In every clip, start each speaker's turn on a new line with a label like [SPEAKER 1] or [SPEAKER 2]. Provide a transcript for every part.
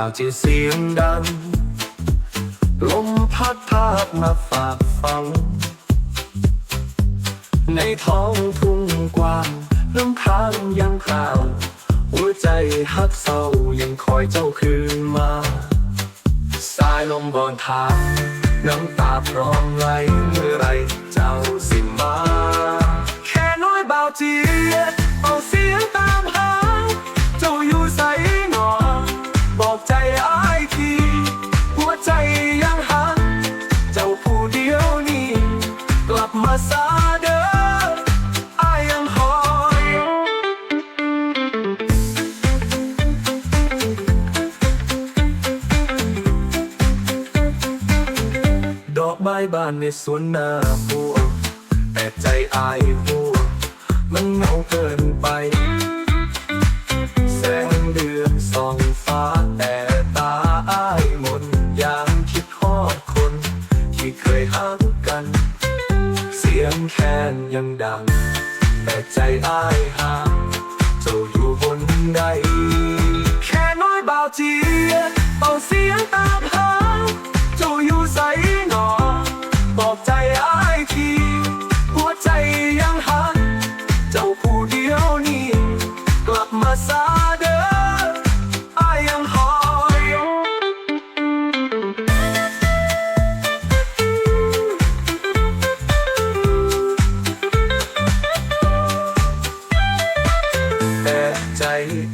[SPEAKER 1] าวที่เสียงดัง ลมพัดพามาฝากฟัง ในท้องทุ่งกว้างลำคาญยังคราว หัวใจฮักเศร้ายังคอยเจ้าคืนมา สายลมบอนทางน้ำตาพร้อมไหลเมื่อไรเจ้าสิม กลับมาซาเด้ออ้ายยังคอยดอกไม้บานในสวนนาบัว แต่ใจอายหัว มันเหงาเกินไป แสงเดือนส่องฟ้าแต่ตาอายมนยามคิดฮอดคน ที่เคยหักกัน ยงแค้นยังดัง แต่ใจอายห่างเจ้าอยู่บนใด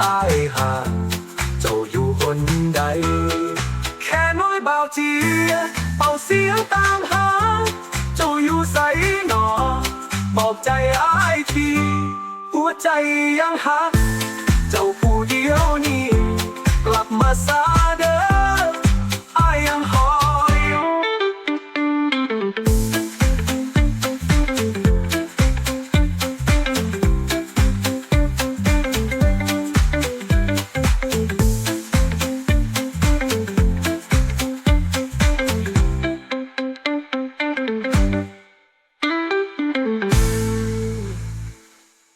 [SPEAKER 1] อ้ายหาเจ้าอยู่คนใด แค่น้อยเบาเจียเอาเสียงตามหา เจ้าอยู่ใสหนอ บอกใจอ้ายที หัวใจยังหัก